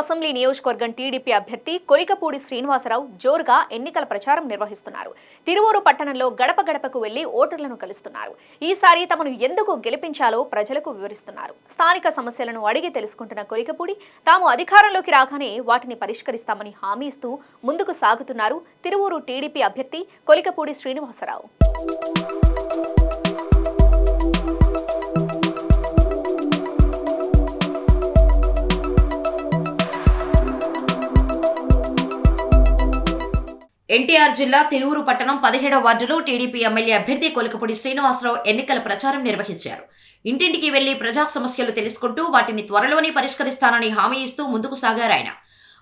Assembly నియోజకవర్గం TDP అభ్యర్థి కొలికపూడి శ్రీనివాసరావు జోరుగా ఎన్నికల ప్రచారం నిర్వహిస్తున్నారు. తిరువూరు పట్టణంలో గడప గడపకు వెళ్ళి ఓటర్లను కలుస్తున్నారు. ఈసారి తమను ఎందుకు గెలిపించాలో ప్రజలకు వివరిస్తున్నారు. స్థానిక సమస్యలను అడిగి తెలుసుకుంటున్న కొలికపూడి తాము అధికారంలోకి రాగానే వాటిని పరిష్కరిస్తామని హామీ ఇస్తూ ముందుకు సాగుతున్నారు తిరువూరు టీడీపీ అభ్యర్థి కొలికపూడి శ్రీనివాసరావు. ఎన్టీఆర్ జిల్లా తిరువురు పట్టణం పదిహేడవ వార్డులో టీడీపీ ఎమ్మెల్యే అభ్యర్థి కొలకపూడి శ్రీనివాసరావు ఎన్నికల ప్రచారం నిర్వహించారు. ఇంటింటికి వెళ్ళి ప్రజా సమస్యలు తెలుసుకుంటూ వాటిని త్వరలోనే పరిష్కరిస్తానని హామీ ఇస్తూ ముందుకు సాగారు ఆయన.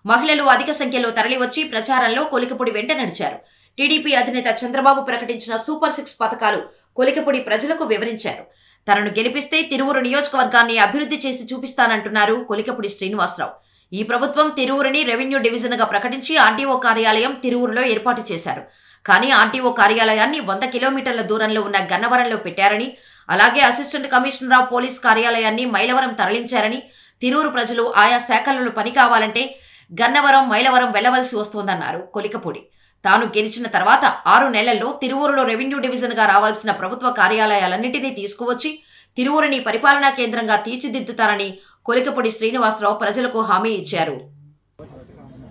మహిళలు అధిక సంఖ్యలో తరలివచ్చి ప్రచారంలో కొలికపూడి వెంట నడిచారు. టీడీపీ అధినేత చంద్రబాబు ప్రకటించిన సూపర్ సిక్స్ పథకాలు కొలికపూడి ప్రజలకు వివరించారు. తనను గెలిపిస్తే తిరువురు నియోజకవర్గాన్ని అభివృద్ధి చేసి చూపిస్తానంటున్నారు కొలికపూడి శ్రీనివాసరావు. ఈ ప్రభుత్వం తిరువురిని రెవెన్యూ డివిజన్గా ప్రకటించి ఆర్టీఓ కార్యాలయం తిరువురులో ఏర్పాటు చేశారు. కానీ ఆర్టీఓ కార్యాలయాన్ని వంద కిలోమీటర్ల దూరంలో ఉన్న గన్నవరంలో పెట్టారని అలాగే అసిస్టెంట్ కమిషనర్ ఆఫ్ పోలీస్ కార్యాలయాన్ని మైలవరం తరలించారని తిరూరు ప్రజలు ఆయా శాఖలలో పని కావాలంటే గన్నవరం మైలవరం వెళ్ళవలసి వస్తోందన్నారు కొలికపూడి. తాను గెలిచిన తర్వాత ఆరు నెలల్లో తిరువూరులో రెవెన్యూ డివిజన్గా రావాల్సిన ప్రభుత్వ కార్యాలయాలన్నింటినీ తీసుకువచ్చి తిరువురిని పరిపాలనా కేంద్రంగా తీర్చిదిద్దుతానని కొలికపూడి శ్రీనివాసరావు ప్రజలకు హామీ ఇచ్చారు.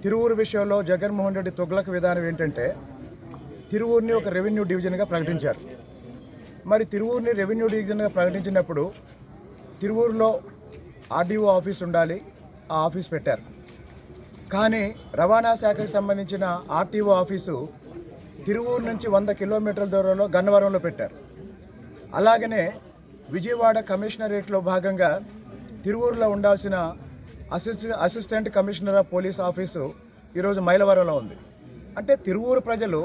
తిరువూరు విషయంలో జగన్మోహన్ రెడ్డి తొగ్లక విధానం ఏంటంటే తిరువూరుని ఒక రెవెన్యూ డివిజన్గా ప్రకటించారు. మరి తిరువూరుని రెవెన్యూ డివిజన్గా ప్రకటించినప్పుడు తిరువూరులో ఆర్డీఓ ఆఫీస్ ఉండాలి ఆ ఆఫీస్ పెట్టారు. కానీ రవాణా శాఖకు సంబంధించిన ఆర్టీఓ ఆఫీసు తిరువూరు నుంచి వంద కిలోమీటర్ల దూరంలో గన్నవరంలో పెట్టారు. అలాగనే విజయవాడ కమిషనరేట్లో భాగంగా తిరువూరులో ఉండాల్సిన assist assistant commissioner of police office ఈరోజు మైలవరంలో ఉంది. అంటే తిరువూరు ప్రజలు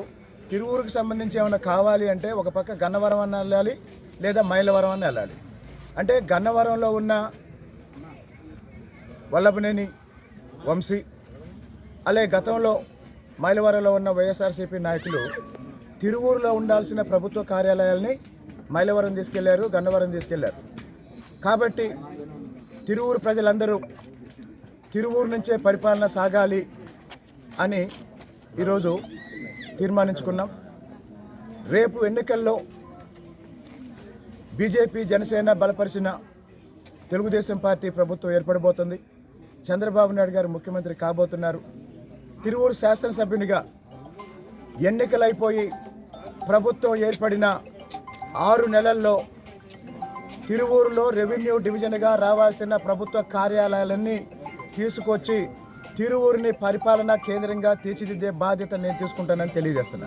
తిరువూరుకు సంబంధించి ఏమైనా కావాలి అంటే ఒక పక్క గన్నవరం అని వెళ్ళాలి లేదా మైలవరం అని వెళ్ళాలి. అంటే గన్నవరంలో ఉన్న వల్లభనేని వంశీ అలాగే గతంలో మైలవరంలో ఉన్న వైఎస్ఆర్సీపీ నాయకులు తిరువూరులో ఉండాల్సిన ప్రభుత్వ కార్యాలయాల్ని మైలవరం తీసుకెళ్ళారు గన్నవరం తీసుకెళ్ళారు. కాబట్టి తిరువూరు ప్రజలందరూ తిరువూరు నుంచే పరిపాలన సాగాలి అని ఈరోజు తీర్మానించుకున్నాం. రేపు ఎన్నికల్లో బీజేపీ జనసేన బలపరిచిన తెలుగుదేశం పార్టీ ప్రభుత్వం ఏర్పడబోతుంది. చంద్రబాబు నాయుడు గారు ముఖ్యమంత్రి కాబోతున్నారు. తిరువూరు శాసనసభ్యునిగా ఎన్నికలైపోయి ప్రభుత్వం ఏర్పడిన ఆరు నెలల్లో తిరువూరులో రెవెన్యూ డివిజన్గా రావాల్సిన ప్రభుత్వ కార్యాలయాలన్నీ తీసుకొచ్చి తిరువూరిని పరిపాలనా కేంద్రంగా తీర్చిదిద్దే బాధ్యత నేను తీసుకుంటానని తెలియజేస్తున్నాను